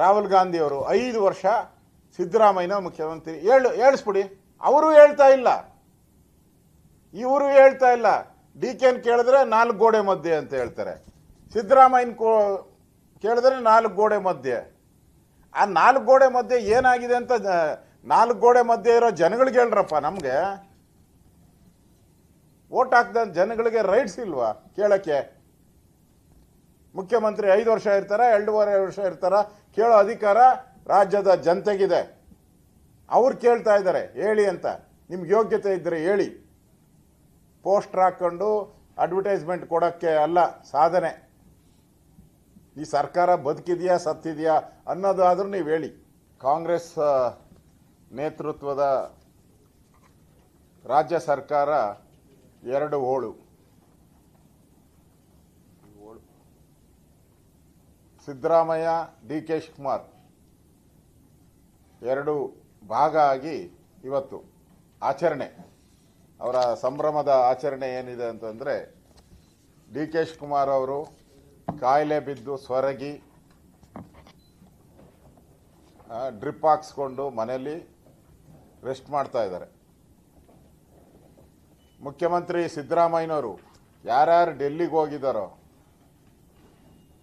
ರಾಹುಲ್ ಗಾಂಧಿ ಅವರು ಐದು ವರ್ಷ ಸಿದ್ದರಾಮಯ್ಯ ಮುಖ್ಯಮಂತ್ರಿ. ಹೇಳು, ಹೇಳಿಸ್ಬಿಡಿ. ಅವರು ಹೇಳ್ತಾ ಇಲ್ಲ. ಇವರು ಹೇಳ್ತಾ ಇಲ್ಲ. ಡಿ ಕೆನ್ ಕೇಳಿದ್ರೆ ನಾಲ್ಕು ಗೋಡೆ ಮಧ್ಯೆ ಅಂತ ಹೇಳ್ತಾರೆ. ಸಿದ್ದರಾಮಯ್ಯನ ಕೋ, ಕೇಳಿದ್ರೆ ನಾಲ್ಕು ಗೋಡೆ ಮಧ್ಯೆ. ಆ ನಾಲ್ಕು ಗೋಡೆ ಮಧ್ಯೆ ಏನಾಗಿದೆ ಅಂತ ನಾಲ್ಕು ಗೋಡೆ ಮಧ್ಯೆ ಇರೋ ಜನಗಳಿಗೆ ಹೇಳ್ರಪ್ಪ ನಮಗೆ. ಓಟ್ ಹಾಕ್ದ ಜನಗಳಿಗೆ ರೈಟ್ಸ್ ಇಲ್ವಾ ಕೇಳಕ್ಕೆ? ಮುಖ್ಯಮಂತ್ರಿ ಐದು ವರ್ಷ ಇರ್ತಾರ ಎರಡೂವರೆ ವರ್ಷ ಇರ್ತಾರ? ಕೇಳೋ ಅಧಿಕಾರ ರಾಜ್ಯದ ಜನತೆಗಿದೆ. ಅವ್ರು ಕೇಳ್ತಾ ಇದ್ದಾರೆ, ಹೇಳಿ ಅಂತ. ನಿಮ್ಗೆ ಯೋಗ್ಯತೆ ಇದ್ದರೆ ಹೇಳಿ. ಪೋಸ್ಟರ್ ಹಾಕ್ಕೊಂಡು ಅಡ್ವರ್ಟೈಸ್ಮೆಂಟ್ ಕೊಡೋಕ್ಕೆ ಅಲ್ಲ, ಸಾಧನೆ. ಈ ಸರ್ಕಾರ ಬದುಕಿದೆಯಾ, ಸತ್ತಿದೆಯಾ ಅನ್ನೋದಾದರೂ ನೀವು ಹೇಳಿ. ಕಾಂಗ್ರೆಸ್ ನೇತೃತ್ವದ ರಾಜ್ಯ ಸರ್ಕಾರ ಎರಡು ಹೋಳು. Siddaramaiah, D K Shivakumar. ಎರಡು ಭಾಗ ಆಗಿ ಇವತ್ತು ಆಚರಣೆ. ಅವರ ಸಂಭ್ರಮದ ಆಚರಣೆ ಏನಿದೆ ಅಂತಂದರೆ, ಡಿ ಕೆ ಶಿವಕುಮಾರ್ ಅವರು ಕಾಯಿಲೆ ಬಿದ್ದು ಸೊರಗಿ ಡ್ರಿಪ್ ಹಾಕ್ಸ್ಕೊಂಡು ಮನೆಯಲ್ಲಿ ರೆಸ್ಟ್ ಮಾಡ್ತಾ ಇದ್ದಾರೆ. ಮುಖ್ಯಮಂತ್ರಿ ಸಿದ್ದರಾಮಯ್ಯನವರು ಯಾರ್ಯಾರು ಡೆಲ್ಲಿಗೆ ಹೋಗಿದ್ದಾರೋ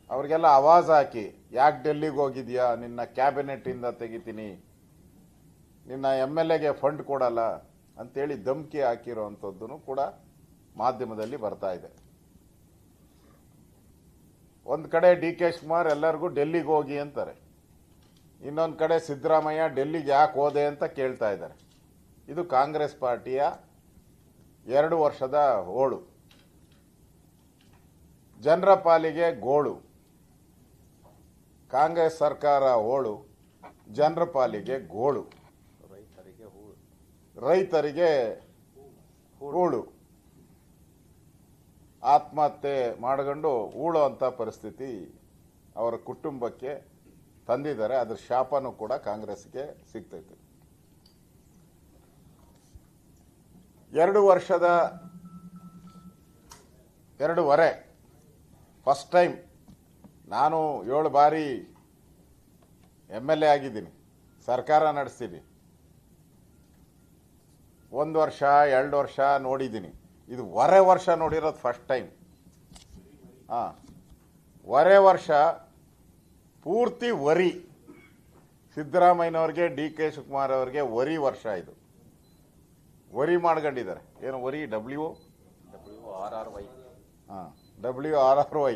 ಅವ್ರಿಗೆಲ್ಲ ಆವಾಜ್ ಹಾಕಿ, ಯಾಕೆ ಡೆಲ್ಲಿಗೆ ಹೋಗಿದ್ಯಾ? ನಿನ್ನ ಕ್ಯಾಬಿನೆಟ್ಟಿಂದ ತೆಗಿತೀನಿ. ನಿನ್ನ ಎಂ ಎಲ್ ಎಗೆ ಫಂಡ್ ಕೊಡಲ್ಲ ಅಂತೇಳಿ ಧಮ್ಕಿ ಹಾಕಿರೋ ಅಂಥದ್ದು ಕೂಡ ಮಾಧ್ಯಮದಲ್ಲಿ ಬರ್ತಾ ಇದೆ. ಒಂದು ಕಡೆ ಡಿ ಕೆ ಶಿವಕುಮಾರ್ ಎಲ್ಲರಿಗೂ ಡೆಲ್ಲಿಗೆ ಹೋಗಿ ಅಂತಾರೆ. ಇನ್ನೊಂದು ಕಡೆ ಸಿದ್ದರಾಮಯ್ಯ ಡೆಲ್ಲಿಗೆ ಯಾಕೆ ಹೋದೆ ಅಂತ ಕೇಳ್ತಾ ಇದ್ದಾರೆ. ಇದು ಕಾಂಗ್ರೆಸ್ ಪಾರ್ಟಿಯ ಎರಡು ವರ್ಷದ ಹೋಳು. ಜನರ ಪಾಲಿಗೆ ಗೋಳು. ಕಾಂಗ್ರೆಸ್ ಸರ್ಕಾರ ಹೋಳು ಜನರ ಪಾಲಿಗೆ ಗೋಳು. ರೈತರಿಗೆ ಹೂಳು ರೈತರಿಗೆ ಹೂಳು ಆತ್ಮಹತ್ಯೆ ಮಾಡ್ಕೊಂಡು ಹೂಳು ಅಂತ ಪರಿಸ್ಥಿತಿ ಅವರ ಕುಟುಂಬಕ್ಕೆ ತಂದಿದ್ದಾರೆ. ಅದ್ರ ಶಾಪನೂ ಕೂಡ ಕಾಂಗ್ರೆಸ್ಗೆ ಸಿಗ್ತೈತೆ. ಎರಡು ವರ್ಷದ, ಎರಡೂವರೆ ಫಸ್ಟ್ ಟೈಮ್ ನಾನು ಏಳು ಬಾರಿ ಎಂ ಎಲ್ ಎ ಆಗಿದ್ದೀನಿ. ಸರ್ಕಾರ ನಡೆಸ್ತೀನಿ ಒಂದು ವರ್ಷ ಎರಡು ವರ್ಷ ನೋಡಿದ್ದೀನಿ. ಇದು ವರೆ ವರ್ಷ ನೋಡಿರೋದು ಫಸ್ಟ್ ಟೈಮ್ ಹಾಂ. ವರೆ ವರ್ಷ ಪೂರ್ತಿ ವರಿ. ಸಿದ್ದರಾಮಯ್ಯನವ್ರಿಗೆ ಡಿ ಕೆ ಶಿವಕುಮಾರ್ ಅವ್ರಿಗೆ ವರಿ ವರ್ಷ ಇದು. ವರಿ ಮಾಡ್ಕೊಂಡಿದ್ದಾರೆ. ಏನು worry W W R R Y ಹಾಂ. W R R Y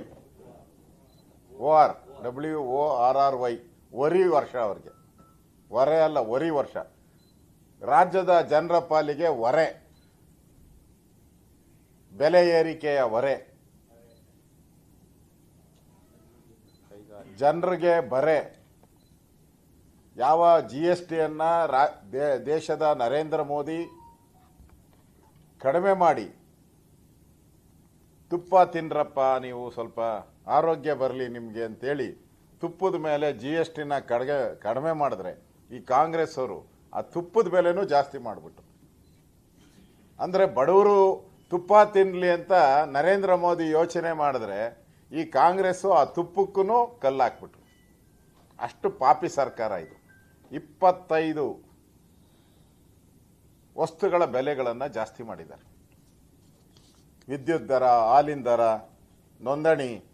O R W O R R Y worry ವರ್ಷ ಅವ್ರಿಗೆ. ಹೊರೆ ಅಲ್ಲ, ವರಿ ವರ್ಷ. ರಾಜ್ಯದ ಜನರ ಪಾಲಿಗೆ ಹೊರೆ ಬೆಲೆ ಏರಿಕೆಯ ಹೊರೆ ಜನರಿಗೆ ಬರೆ. ಯಾವ ಜಿ ಎಸ್ ಟಿಯನ್ನು ದೇಶದ ನರೇಂದ್ರ ಮೋದಿ ಕಡಿಮೆ ಮಾಡಿ. ತುಪ್ಪ ತಿನ್ರಪ್ಪ ನೀವು ಸ್ವಲ್ಪ ಆರೋಗ್ಯ ಬರಲಿ ನಿಮಗೆ ಅಂತೇಳಿ ತುಪ್ಪದ ಮೇಲೆ ಜಿ ಎಸ್ ಟಿನ ಕಡಿಗೆ, ಕಡಿಮೆ ಮಾಡಿದ್ರೆ ಈ ಕಾಂಗ್ರೆಸ್ ಅವರು ಆ ತುಪ್ಪದ ಬೆಲೆನೂ ಜಾಸ್ತಿ ಮಾಡಿಬಿಟ್ರು. ಅಂದರೆ ಬಡವರು ತುಪ್ಪ ತಿನ್ನಲಿ ಅಂತ ನರೇಂದ್ರ ಮೋದಿ ಯೋಚನೆ ಮಾಡಿದ್ರೆ ಈ ಕಾಂಗ್ರೆಸ್ಸು ಆ ತುಪ್ಪಕ್ಕೂ ಕಲ್ಲಾಕ್ಬಿಟ್ರು. ಅಷ್ಟು ಪಾಪಿ ಸರ್ಕಾರ ಇದು. ಇಪ್ಪತ್ತೈದು ವಸ್ತುಗಳ ಬೆಲೆಗಳನ್ನು ಜಾಸ್ತಿ ಮಾಡಿದ್ದಾರೆ. ವಿದ್ಯುತ್ ದರ, ಹಾಲಿನ ದರ, ನೋಂದಣಿ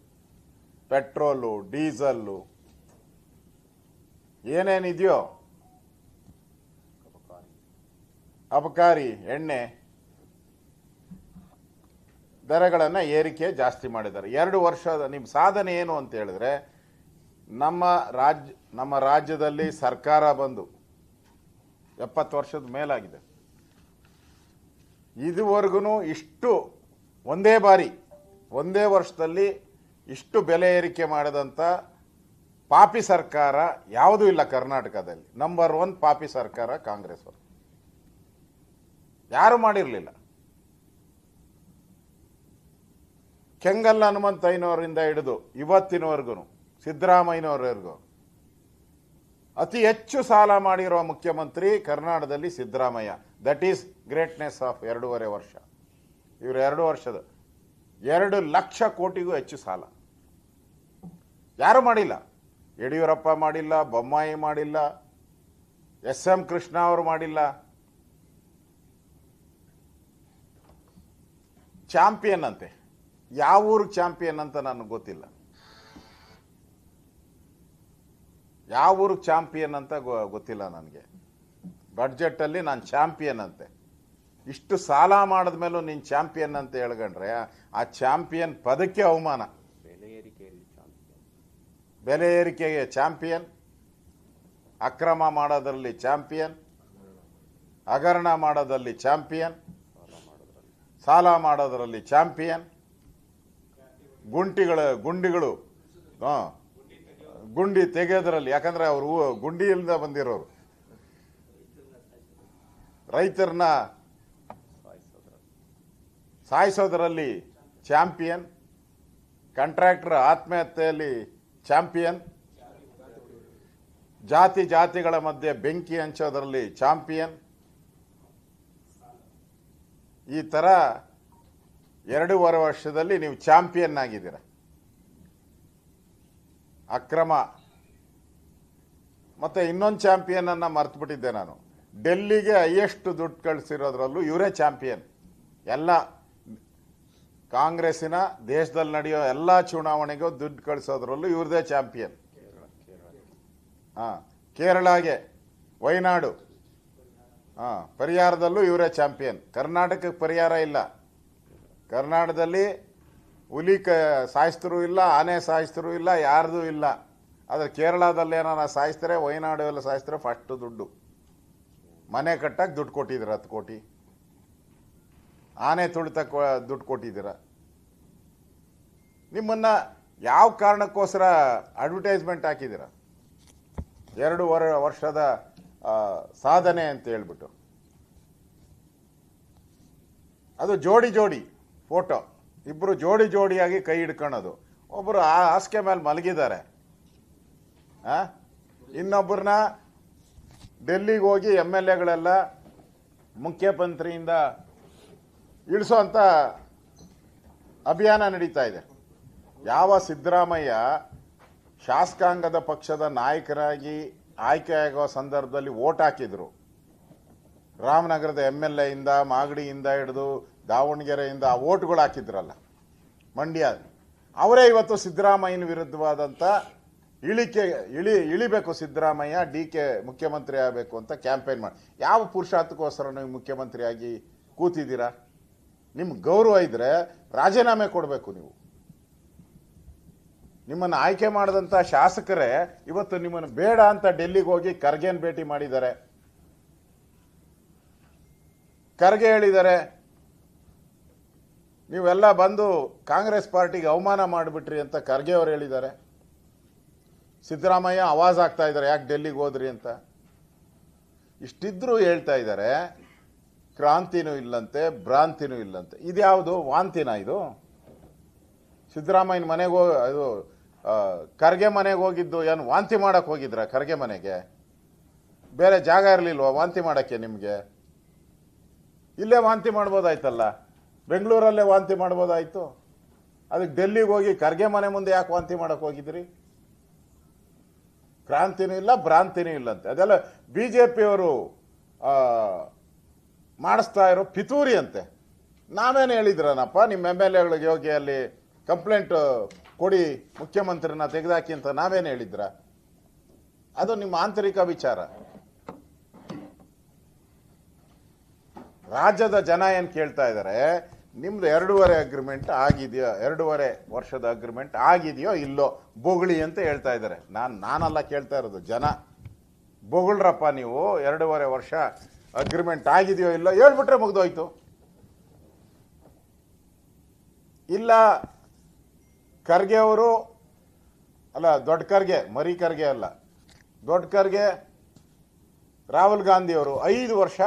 ಪೆಟ್ರೋಲು, ಡೀಸಲ್ಲು, ಏನೇನಿದೆಯೋ ಅಬಕಾರಿ ಎಣ್ಣೆ, ದರಗಳನ್ನು ಏರಿಕೆ ಜಾಸ್ತಿ ಮಾಡಿದ್ದಾರೆ. ಎರಡು ವರ್ಷದ ನಿಮ್ಮ ಸಾಧನೆ ಏನು ಅಂತ ಹೇಳಿದ್ರೆ, ನಮ್ಮ ರಾಜ್ಯ ನಮ್ಮ ರಾಜ್ಯದಲ್ಲಿ ಸರ್ಕಾರ ಬಂದು ಎಪ್ಪತ್ತು ವರ್ಷದ ಮೇಲಾಗಿದೆ. ಇದುವರೆಗೂ ಇಷ್ಟು ಒಂದೇ ಬಾರಿ, ಒಂದೇ ವರ್ಷದಲ್ಲಿ ಇಷ್ಟು ಬೆಲೆ ಏರಿಕೆ ಮಾಡಿದಂಥ ಪಾಪಿ ಸರ್ಕಾರ ಯಾವುದೂ ಇಲ್ಲ ಕರ್ನಾಟಕದಲ್ಲಿ. ನಂಬರ್ ಒನ್ ಪಾಪಿ ಸರ್ಕಾರ ಕಾಂಗ್ರೆಸ್ ಅವರು. ಯಾರು ಮಾಡಿರಲಿಲ್ಲ? ಕೆಂಗಲ್ ಹನುಮಂತಯ್ಯನವರಿಂದ ಹಿಡಿದು ಇವತ್ತಿನವರೆಗೂ ಸಿದ್ದರಾಮಯ್ಯನವರೆಗೂ ಅತಿ ಹೆಚ್ಚು ಸಾಲ ಮಾಡಿರುವ ಮುಖ್ಯಮಂತ್ರಿ ಕರ್ನಾಟಕದಲ್ಲಿ Siddaramaiah. That is greatness of ಎರಡೂವರೆ ವರ್ಷ. ಇವರು ಎರಡು ವರ್ಷದ, ಎರಡು ಲಕ್ಷ ಕೋಟಿಗೂ ಹೆಚ್ಚು ಸಾಲ. ಯಾರು ಮಾಡಿಲ್ಲ? ಯಡಿಯೂರಪ್ಪ ಮಾಡಿಲ್ಲ, ಬೊಮ್ಮಾಯಿ ಮಾಡಿಲ್ಲ ಎಸ್ ಎಂ ಕೃಷ್ಣ ಅವರು ಮಾಡಿಲ್ಲ. ಚಾಂಪಿಯನ್ ಅಂತೆ. ಯಾವ ಊರಿಗೆ ಚಾಂಪಿಯನ್ ಅಂತ ನನಗೆ ಗೊತ್ತಿಲ್ಲ. ಯಾವ ಊರಿಗೆ ಚಾಂಪಿಯನ್ ಅಂತ ಗೊತ್ತಿಲ್ಲ ನನಗೆ. ಬಡ್ಜೆಟಲ್ಲಿ ನಾನು ಚಾಂಪಿಯನ್ ಅಂತೆ. ಇಷ್ಟು ಸಾಲ ಮಾಡಿದ ಮೇಲೂ ನೀನು ಚಾಂಪಿಯನ್ ಅಂತ ಹೇಳ್ಕೊಂಡ್ರೆ ಆ ಚಾಂಪಿಯನ್ ಪದಕ್ಕೆ ಅವಮಾನ. ಬೆಲೆ ಏರಿಕೆಗೆ ಚಾಂಪಿಯನ್, ಅಕ್ರಮ ಮಾಡೋದರಲ್ಲಿ ಚಾಂಪಿಯನ್, ಹಗರಣ ಮಾಡೋದರಲ್ಲಿ ಚಾಂಪಿಯನ್, ಸಾಲ ಮಾಡೋದ್ರಲ್ಲಿ ಚಾಂಪಿಯನ್ ಗುಂಡಿಗಳು, ಹಾಂ, ಗುಂಡಿ ತೆಗೆಯೋದ್ರಲ್ಲಿ, ಯಾಕಂದ್ರೆ ಅವರು ಗುಂಡಿಯಿಂದ ಬಂದಿರೋರು. ರೈತರನ್ನ ಸಾಯಿಸೋದರಲ್ಲಿ ಚಾಂಪಿಯನ್, ಕಾಂಟ್ರಾಕ್ಟರ್ ಆತ್ಮಹತ್ಯೆಯಲ್ಲಿ ಚಾಂಪಿಯನ್. ಜಾತಿ ಜಾತಿಗಳ ಮಧ್ಯೆ ಬೆಂಕಿ ಹಂಚೋದರಲ್ಲಿ ಚಾಂಪಿಯನ್. ಈ ಥರ ಎರಡೂವರೆ ವರ್ಷದಲ್ಲಿ ನೀವು ಚಾಂಪಿಯನ್ ಆಗಿದ್ದೀರ. ಅಕ್ರಮ. ಮತ್ತೆ ಇನ್ನೊಂದು ಚಾಂಪಿಯನ್ ಅನ್ನ ಮರ್ತ್ಬಿಟ್ಟಿದ್ದೆ ನಾನು. ಡೆಲ್ಲಿಗೆ ಹೈಯೆಸ್ಟ್ ದುಡ್ಡು ಕಳಿಸಿರೋದ್ರಲ್ಲೂ ಇವರೇ ಚಾಂಪಿಯನ್. ಎಲ್ಲ. ಕಾಂಗ್ರೆಸ್ಸಿನ ದೇಶದಲ್ಲಿ ನಡೆಯೋ ಎಲ್ಲ ಚುನಾವಣೆಗೂ ದುಡ್ಡು ಕಳಿಸೋದ್ರಲ್ಲೂ ಇವ್ರದೇ ಚಾಂಪಿಯನ್. ಹಾಂ, ಕೇರಳಗೆ ವಯನಾಡು ಹಾಂ ಪರಿಹಾರದಲ್ಲೂ ಇವರೇ ಚಾಂಪಿಯನ್. ಕರ್ನಾಟಕಕ್ಕೆ ಪರಿಹಾರ ಇಲ್ಲ. ಕರ್ನಾಟಕದಲ್ಲಿ ಹುಲಿ ಕ ಸಾಯಿಸ್ತರೂ ಇಲ್ಲ, ಆನೆ ಸಾಯಿಸ್ತರೂ ಇಲ್ಲ, ಯಾರ್ದೂ ಇಲ್ಲ. ಆದರೆ ಕೇರಳದಲ್ಲಿ ಏನಾರ ಸಾಯಿಸ್ತಾರೆ ವಯನಾಡು ಎಲ್ಲ ಸಾಯಿಸ್ತಾರೆ ಫಸ್ಟ್ ದುಡ್ಡು. ಮನೆ ಕಟ್ಟಕ್ಕೆ ದುಡ್ಡು ಕೊಟ್ಟಿದ್ರು ಹತ್ತು ಕೋಟಿ. ಆನೆ ತುಳಿತಕ್ಕೆ ದುಡ್ಡು ಕೊಟ್ಟಿದ್ದೀರ? ನಿಮ್ಮನ್ನ ಯಾವ ಕಾರಣಕ್ಕೋಸ್ಕರ ಅಡ್ವರ್ಟೈಸ್ಮೆಂಟ್ ಹಾಕಿದ್ದೀರ? ಎರಡೂವರೆ ವರ್ಷದ ಸಾಧನೆ ಅಂತ ಹೇಳ್ಬಿಟ್ಟು. ಅದು ಜೋಡಿ ಜೋಡಿ, ಫೋಟೋ. ಇಬ್ಬರು ಜೋಡಿ ಜೋಡಿಯಾಗಿ ಕೈ ಹಿಡ್ಕೊಳ್ಳೋದು ಒಬ್ಬರು ಆ ಹಾಸಿಗೆ ಮೇಲೆ ಮಲಗಿದ್ದಾರೆ? ಇನ್ನೊಬ್ಬರನ್ನ ಡೆಲ್ಲಿಗೆ ಹೋಗಿ ಎಂ ಎಲ್ ಎಗಳೆಲ್ಲ ಮುಖ್ಯಮಂತ್ರಿಯಿಂದ ಇಳಿಸೋಂಥ ಅಭಿಯಾನ ನಡೀತಾ ಇದೆ. ಯಾವ ಸಿದ್ದರಾಮಯ್ಯ ಶಾಸಕಾಂಗದ ಪಕ್ಷದ ನಾಯಕರಾಗಿ ಆಯ್ಕೆಯಾಗುವ ಸಂದರ್ಭದಲ್ಲಿ ಓಟ್ ಹಾಕಿದ್ರು. ರಾಮನಗರದ ಎಂ ಎಲ್ ಎಯಿಂದ ಮಾಗಡಿಯಿಂದ ಹಿಡಿದು ದಾವಣಗೆರೆಯಿಂದ ಆ ಓಟ್ಗಳು ಹಾಕಿದ್ರಲ್ಲ, ಮಂಡ್ಯ. ಅವರೇ ಇವತ್ತು ಸಿದ್ದರಾಮಯ್ಯನ ವಿರುದ್ಧವಾದಂಥ ಇಳಿಕೆ, ಇಳಿ, ಇಳಿಬೇಕು ಸಿದ್ದರಾಮಯ್ಯ, ಡಿ ಕೆ ಮುಖ್ಯಮಂತ್ರಿ ಆಗಬೇಕು ಅಂತ ಕ್ಯಾಂಪೇನ್ ಮಾಡಿ. ಯಾವ ಪುರುಷಾರ್ಥಕ್ಕೋಸ್ಕರ ನೀವು ಮುಖ್ಯಮಂತ್ರಿಯಾಗಿ ಕೂತಿದ್ದೀರಾ? ನಿಮ್ಗೆ ಗೌರವ ಇದ್ರೆ ರಾಜೀನಾಮೆ ಕೊಡಬೇಕು ನೀವು. ನಿಮ್ಮನ್ನು ಆಯ್ಕೆ ಮಾಡಿದಂಥ ಶಾಸಕರೇ ಇವತ್ತು ನಿಮ್ಮನ್ನು ಬೇಡ ಅಂತ ಡೆಲ್ಲಿಗೆ ಹೋಗಿ ಖರ್ಗೆನ್ ಭೇಟಿ ಮಾಡಿದ್ದಾರೆ. ಖರ್ಗೆ ಹೇಳಿದ್ದಾರೆ, ನೀವೆಲ್ಲ ಬಂದು ಕಾಂಗ್ರೆಸ್ ಪಾರ್ಟಿಗೆ ಅವಮಾನ ಮಾಡಿಬಿಟ್ರಿ ಅಂತ ಖರ್ಗೆ ಅವರು ಹೇಳಿದ್ದಾರೆ. ಸಿದ್ದರಾಮಯ್ಯ ಆವಾಜ್ ಆಗ್ತಾ ಇದ್ದಾರೆ, ಯಾಕೆ ಡೆಲ್ಲಿಗೆ ಹೋದ್ರಿ ಅಂತ. ಇಷ್ಟಿದ್ರೂ ಹೇಳ್ತಾ ಇದ್ದಾರೆ ಕ್ರಾಂತಿನೂ ಇಲ್ಲಂತೆ, ಭ್ರಾಂತಿನೂ ಇಲ್ಲಂತೆ. ಇದ್ಯಾವುದು? ವಾಂತಿನ ಇದು? ಸಿದ್ದರಾಮಯ್ಯನ ಮನೆಗೆ ಹೋಗಿ, ಅದು ಕರ್ಗೆ ಮನೆಗೆ ಹೋಗಿದ್ದು ಏನು ವಾಂತಿ ಮಾಡಕ್ಕೆ ಹೋಗಿದ್ರ ಕರ್ಗೆ ಮನೆಗೆ? ಬೇರೆ ಜಾಗ ಇರಲಿಲ್ವಾ ವಾಂತಿ ಮಾಡೋಕ್ಕೆ ನಿಮಗೆ? ಇಲ್ಲೇ ವಾಂತಿ ಮಾಡ್ಬೋದಾಯ್ತಲ್ಲ? ಬೆಂಗಳೂರಲ್ಲೇ ವಾಂತಿ ಮಾಡ್ಬೋದಾಯ್ತು? ಅದಕ್ಕೆ ಡೆಲ್ಲಿಗೆ ಹೋಗಿ ಕರ್ಗೆ ಮನೆ ಮುಂದೆ ಯಾಕೆ ವಾಂತಿ ಮಾಡಕ್ಕೆ ಹೋಗಿದ್ರಿ? ಕ್ರಾಂತಿನೂ ಇಲ್ಲ, ಭ್ರಾಂತಿನೂ ಇಲ್ಲಂತೆ. ಅದೆಲ್ಲ ಬಿ ಜೆ ಪಿಯವರು ಮಾಡಿಸ್ತಾ ಇರೋ ಪಿತೂರಿ ಅಂತೆ. ನಾವೇನು ಹೇಳಿದ್ರನಪ್ಪ ನಿಮ್ಮ ಎಂ ಎಲ್ ಎಗಳಿಗೆ ಹೋಗಿ ಅಲ್ಲಿ ಕಂಪ್ಲೇಂಟ್ ಕೊಡಿ, ಮುಖ್ಯಮಂತ್ರಿನ ತೆಗೆದಾಕಿ ಅಂತ ನಾವೇನು ಹೇಳಿದ್ರ? ಅದು ನಿಮ್ಮ ಆಂತರಿಕ ವಿಚಾರ. ರಾಜ್ಯದ ಜನ ಏನು ಕೇಳ್ತಾ ಇದ್ದಾರೆ ನಿಮ್ದು ಎರಡೂವರೆ ಅಗ್ರಿಮೆಂಟ್ ಆಗಿದೆಯೋ, ಎರಡೂವರೆ ವರ್ಷದ ಅಗ್ರಿಮೆಂಟ್ ಆಗಿದೆಯೋ, ಇಲ್ಲೋ, ಬೊಗಳಿ ಅಂತ ಹೇಳ್ತಾ ಇದ್ದಾರೆ ನಾನು, ನಾನಲ್ಲ ಕೇಳ್ತಾ ಇರೋದು, ಜನ. ಬೊಗಳ್ರಪ್ಪ ನೀವು ಎರಡೂವರೆ ವರ್ಷ ಅಗ್ರಿಮೆಂಟ್ ಆಗಿದೆಯೋ ಇಲ್ಲೋ ಹೇಳ್ಬಿಟ್ರೆ ಮುಗ್ದೋಯ್ತು. ಇಲ್ಲ, ಖರ್ಗೆ ಅವರು, ಅಲ್ಲ, ದೊಡ್ಡ ಖರ್ಗೆ, ಮರಿ ಖರ್ಗೆ ಅಲ್ಲ. ದೊಡ್ಡ ಖರ್ಗೆ, ರಾಹುಲ್ ಗಾಂಧಿ ಅವರು ಐದು ವರ್ಷ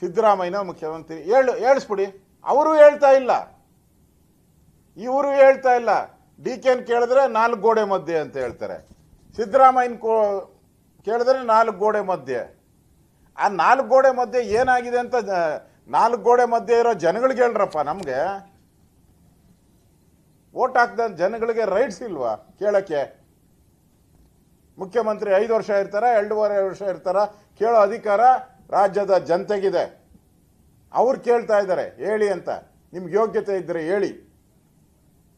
ಸಿದ್ದರಾಮಯ್ಯನ ಮುಖ್ಯಮಂತ್ರಿ. ಹೇಳು, ಹೇಳಿಸ್ಬಿಡಿ. ಅವರು ಹೇಳ್ತಾ ಇಲ್ಲ. ಇವರು ಹೇಳ್ತಾ ಇಲ್ಲ. ಡಿ ಕೆನ್ ಕೇಳಿದ್ರೆ ನಾಲ್ಕು ಗೋಡೆ ಮಧ್ಯೆ ಅಂತ ಹೇಳ್ತಾರೆ. ಸಿದ್ದರಾಮಯ್ಯನ ಕೇಳಿದ್ರೆ ನಾಲ್ಕು ಗೋಡೆ ಮಧ್ಯೆ. ಆ ನಾಲ್ಕು ಗೋಡೆ ಮಧ್ಯೆ ಏನಾಗಿದೆ ಅಂತ ನಾಲ್ಕು ಗೋಡೆ ಮಧ್ಯೆ ಇರೋ ಜನಗಳಿಗೆ ಹೇಳ್ರಪ್ಪ ನಮಗೆ. ಓಟ್ ಹಾಕ್ದ ಜನಗಳಿಗೆ ರೈಟ್ಸ್ ಇಲ್ವಾ ಕೇಳಕ್ಕೆ? ಮುಖ್ಯಮಂತ್ರಿ ಐದು ವರ್ಷ ಇರ್ತಾರ, ಎರಡೂವರೆ ವರ್ಷ ಇರ್ತಾರ, ಕೇಳೋ ಅಧಿಕಾರ ರಾಜ್ಯದ ಜನತೆಗಿದೆ. ಅವ್ರು ಕೇಳ್ತಾ ಇದ್ದಾರೆ, ಹೇಳಿ ಅಂತ. ನಿಮ್ಗೆ ಯೋಗ್ಯತೆ ಇದ್ದರೆ ಹೇಳಿ.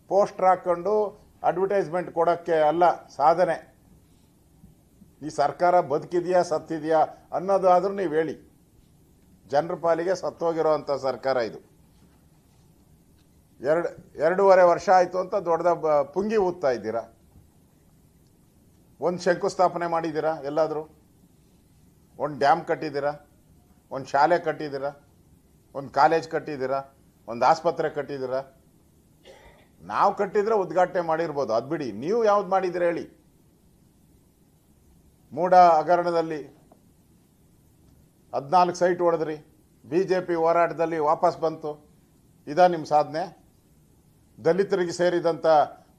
ಪೋಸ್ಟರ್ ಹಾಕ್ಕೊಂಡು ಅಡ್ವರ್ಟೈಸ್ಮೆಂಟ್ ಕೊಡೋಕ್ಕೆ ಅಲ್ಲ, ಸಾಧನೆ. ಈ ಸರ್ಕಾರ ಬದುಕಿದೆಯಾ, ಸತ್ತಿದೆಯಾ ಅನ್ನೋದಾದರೂ ನೀವು ಹೇಳಿ. ಜನರ ಪಾಲಿಗೆ ಸತ್ತೋಗಿರೋವಂಥ ಸರ್ಕಾರ ಇದು. ಎರಡು, ಎರಡೂವರೆ ವರ್ಷ ಆಯಿತು ಅಂತ ದೊಡ್ಡದ ಪುಂಗಿ ಊದ್ತಾ ಇದ್ದೀರಾ? ಒಂದು ಶಂಕುಸ್ಥಾಪನೆ ಮಾಡಿದ್ದೀರಾ ಎಲ್ಲಾದರೂ? ಒಂದು ಡ್ಯಾಮ್ ಕಟ್ಟಿದ್ದೀರಾ? ಒಂದು ಶಾಲೆ ಕಟ್ಟಿದ್ದೀರಾ? ಒಂದು ಕಾಲೇಜ್ ಕಟ್ಟಿದ್ದೀರಾ? ಒಂದು ಆಸ್ಪತ್ರೆ ಕಟ್ಟಿದ್ದೀರಾ? ನಾವು ಕಟ್ಟಿದ್ರೆ ಉದ್ಘಾಟನೆ ಮಾಡಿರ್ಬೋದು. ಅದು ಬಿಡಿ. ನೀವು ಯಾವ್ದು ಮಾಡಿದ್ದೀರಾ ಹೇಳಿ. ಮೂಡ ಹಗರಣದಲ್ಲಿ ಹದಿನಾಲ್ಕು ಸೈಟ್ ಹೊಡೆದ್ರಿ ಬಿ ಜೆ ಪಿ ಹೋರಾಟದಲ್ಲಿ ವಾಪಸ್ ಬಂತು. ಇದಾ ನಿಮ್ಮ ಸಾಧನೆ? ದಲಿತರಿಗೆ ಸೇರಿದಂಥ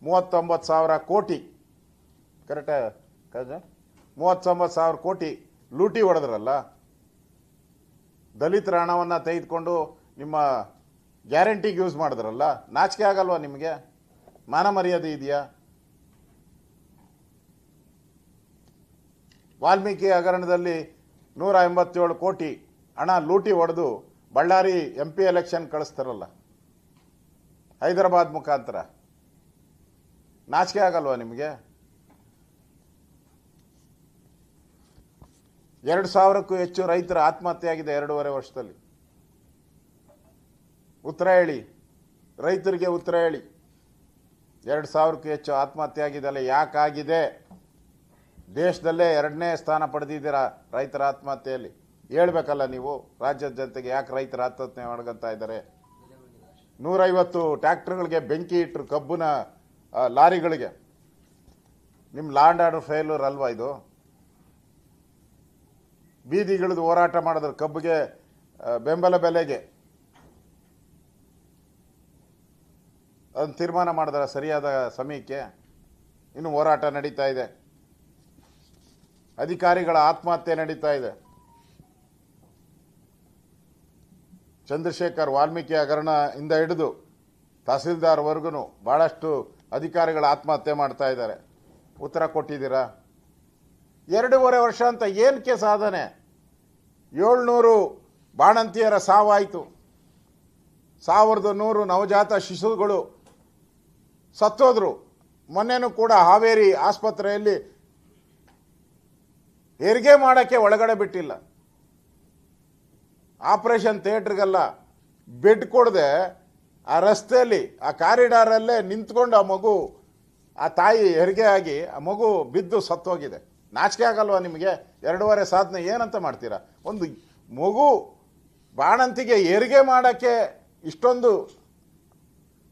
ಮೂವತ್ತೊಂಬತ್ತು ಸಾವಿರ ಕೋಟಿ. ಕರೆಕ್ಟ ಮೂವತ್ತೊಂಬತ್ತು ಸಾವಿರ ಕೋಟಿ ಲೂಟಿ ಹೊಡೆದ್ರಲ್ಲ. ದಲಿತರ ಹಣವನ್ನು ತೆಗೆದುಕೊಂಡು ನಿಮ್ಮ ಗ್ಯಾರಂಟಿಗೆ ಯೂಸ್ ಮಾಡಿದ್ರಲ್ಲ. ನಾಚಿಕೆ ಆಗಲ್ವಾ ನಿಮಗೆ? ಮಾನ ಮರ್ಯಾದೆ ಇದೆಯಾ? ವಾಲ್ಮೀಕಿ ಹಗರಣದಲ್ಲಿ ನೂರ ಎಂಬತ್ತೇಳು ಕೋಟಿ ಹಣ ಲೂಟಿ ಹೊಡೆದು ಬಳ್ಳಾರಿ ಎಂ ಪಿ ಎಲೆಕ್ಷನ್ ಕಳಿಸ್ತಾರಲ್ಲ, ಹೈದರಾಬಾದ್ ಮುಖಾಂತರ. ನಾಚಿಕೆ ಆಗಲ್ವಾ ನಿಮಗೆ? ಎರಡು ಸಾವಿರಕ್ಕೂ ಹೆಚ್ಚು ರೈತರ ಆತ್ಮಹತ್ಯೆ ಆಗಿದೆ ಎರಡೂವರೆ ವರ್ಷದಲ್ಲಿ. ಉತ್ತರ ಹೇಳಿ, ರೈತರಿಗೆ ಉತ್ತರ ಹೇಳಿ. ಎರಡು ಸಾವಿರಕ್ಕೂ ಹೆಚ್ಚು ಆತ್ಮಹತ್ಯೆ ಆಗಿದೆಲ್ಲ ಯಾಕಾಗಿದೆ? ದೇಶದಲ್ಲೇ ಎರಡನೇ ಸ್ಥಾನ ಪಡೆದಿದ್ದೀರಾ ರೈತರ ಆತ್ಮಹತ್ಯೆಯಲ್ಲಿ? ಹೇಳ್ಬೇಕಲ್ಲ ನೀವು, ರಾಜ್ಯದ ಜನತೆಗೆ ಯಾಕೆ ರೈತರ ಆತ್ಮಹತ್ಯೆ ಮಾಡ್ಕೊತಾ ಇದ್ದಾರೆ? ನೂರೈವತ್ತು ಟ್ಯಾಕ್ಟರ್ಗಳಿಗೆ ಬೆಂಕಿ ಇಟ್ಟರು ಕಬ್ಬಿನ ಲಾರಿಗಳಿಗೆ. ನಿಮ್ಮ ಲ್ಯಾಂಡ್ ಆರ್ಡರ್ ಫೇಲ್ಯೂರ್ ಅಲ್ವಾ ಇದು? ಬೀದಿಗಿಳಿದು ಹೋರಾಟ ಮಾಡಿದ್ರು ಕಬ್ಬಿಗೆ ಬೆಂಬಲ ಬೆಲೆಗೆ. ಅದನ್ನು ತೀರ್ಮಾನ ಮಾಡಿದ್ರ ಸರಿಯಾದ ಸಮಯಕ್ಕೆ? ಇನ್ನು ಹೋರಾಟ ನಡೀತಾ ಇದೆ. ಅಧಿಕಾರಿಗಳ ಆತ್ಮಹತ್ಯೆ ನಡೀತಾ ಇದೆ. ಚಂದ್ರಶೇಖರ್ ವಾಲ್ಮೀಕಿ ಹಗರಣ ಇಂದ ಹಿಡಿದು ತಹಸೀಲ್ದಾರ್ವರೆಗೂ ಭಾಳಷ್ಟು ಅಧಿಕಾರಿಗಳ ಆತ್ಮಹತ್ಯೆ ಮಾಡ್ತಾ ಇದ್ದಾರೆ. ಉತ್ತರ ಕೊಟ್ಟಿದ್ದೀರಾ? ಎರಡೂವರೆ ವರ್ಷ ಅಂತ ಏನಕ್ಕೆ ಸಾಧನೆ? ಏಳ್ನೂರು ಬಾಣಂತಿಯರ ಸಾವಾಯಿತು. ಸಾವಿರದ ನೂರು ನವಜಾತ ಶಿಶುಗಳು ಸತ್ತೋದ್ರು. ಮೊನ್ನೆನೂ ಕೂಡ ಹಾವೇರಿ ಆಸ್ಪತ್ರೆಯಲ್ಲಿ ಹೆರಿಗೆ ಮಾಡೋಕ್ಕೆ ಒಳಗಡೆ ಬಿಟ್ಟಿಲ್ಲ. ಆಪರೇಷನ್ ಥಿಯೇಟ್ರಿಗೆಲ್ಲ ಬೆಡ್ ಕೊಡದೆ ಆ ರಸ್ತೆಯಲ್ಲಿ, ಆ ಕಾರಿಡಾರಲ್ಲೇ ನಿಂತ್ಕೊಂಡು ಆ ಮಗು, ಆ ತಾಯಿ ಹೆರಿಗೆ ಆಗಿ ಆ ಮಗು ಬಿದ್ದು ಸತ್ತೋಗಿದೆ. ನಾಚಿಕೆ ಆಗಲ್ವಾ ನಿಮಗೆ? ಎರಡೂವರೆ ಸಾಧನೆ ಏನಂತ ಮಾಡ್ತೀರಾ? ಒಂದು ಮಗು ಬಾಣಂತಿಗೆ ಹೆರಿಗೆ ಮಾಡೋಕ್ಕೆ ಇಷ್ಟೊಂದು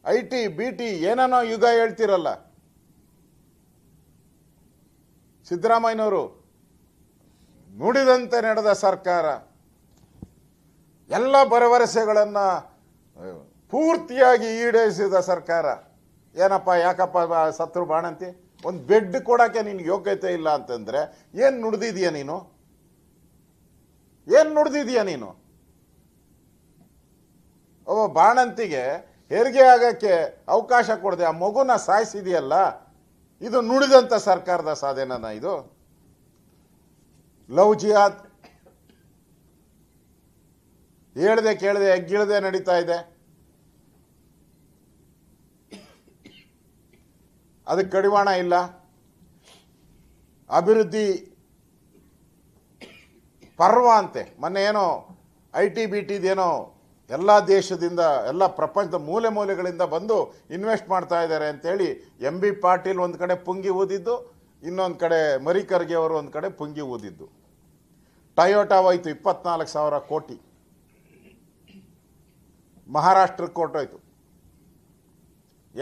ಐ ಟಿ ಬಿ ಟಿ ಏನೇನೋ ಯುಗ ಹೇಳ್ತಿರಲ್ಲ. ಸಿದ್ದರಾಮಯ್ಯನವರು ನುಡಿದಂತೆ ನಡೆದ ಸರ್ಕಾರ, ಎಲ್ಲ ಭರವಸೆಗಳನ್ನು ಪೂರ್ತಿಯಾಗಿ ಈಡೇರಿಸಿದ ಸರ್ಕಾರ. ಏನಪ್ಪ, ಯಾಕಪ್ಪ ಸತ್ರು ಬಾಣಂತಿ? ಒಂದು ಬೆಡ್ ಕೊಡೋಕ್ಕೆ ನಿನ್ಗೆ ಯೋಗ್ಯತೆ ಇಲ್ಲ ಅಂತಂದರೆ ಏನು ನುಡ್ದಿದೀಯ ನೀನು? ಏನು ನುಡ್ದಿದೀಯ ನೀನು? ಒಬ್ಬ ಬಾಣಂತಿಗೆ ಹೆರಿಗೆ ಆಗೋಕ್ಕೆ ಅವಕಾಶ ಕೊಡದೆ, ಆ ಮಗುನ ಸಾಯಿಸಿದೆಯಲ್ಲ, ಇದು ನುಡಿದಂಥ ಸರ್ಕಾರದ ಸಾಧನನ ಇದು? Love jihad. ಹೇಳ್ದೆ ಕೇಳದೆ ಎಗ್ಗಿಳದೆ ನಡೀತಾ ಇದೆ. ಅದಕ್ಕೆ ಕಡಿವಾಣ ಇಲ್ಲ. ಅಭಿವೃದ್ಧಿ ಪರ್ವ ಅಂತೆ. ಮೊನ್ನೆ ಏನೋ ಐ ಟಿ ಬಿ ಟಿದೇನೋ ಎಲ್ಲ ದೇಶದಿಂದ, ಎಲ್ಲ ಪ್ರಪಂಚದ ಮೂಲೆ ಮೂಲೆಗಳಿಂದ ಬಂದು ಇನ್ವೆಸ್ಟ್ ಮಾಡ್ತಾ ಇದ್ದಾರೆ ಅಂತೇಳಿ ಎಂ ಬಿ ಪಾಟೀಲ್ ಒಂದು ಕಡೆ ಪುಂಗಿ ಊದಿದ್ದು, ಇನ್ನೊಂದು ಕಡೆ ಮರಿಕರ್ಗೆ ಅವರು ಒಂದು ಕಡೆ ಪುಂಗಿ ಊದಿದ್ದು. ಟಯೋಟಾ ಹೋಯ್ತು ಇಪ್ಪತ್ನಾಲ್ಕು ಸಾವಿರ ಕೋಟಿ. ಮಹಾರಾಷ್ಟ್ರಕ್ಕೆ ಕೊಟ್ಟೋಯ್ತು.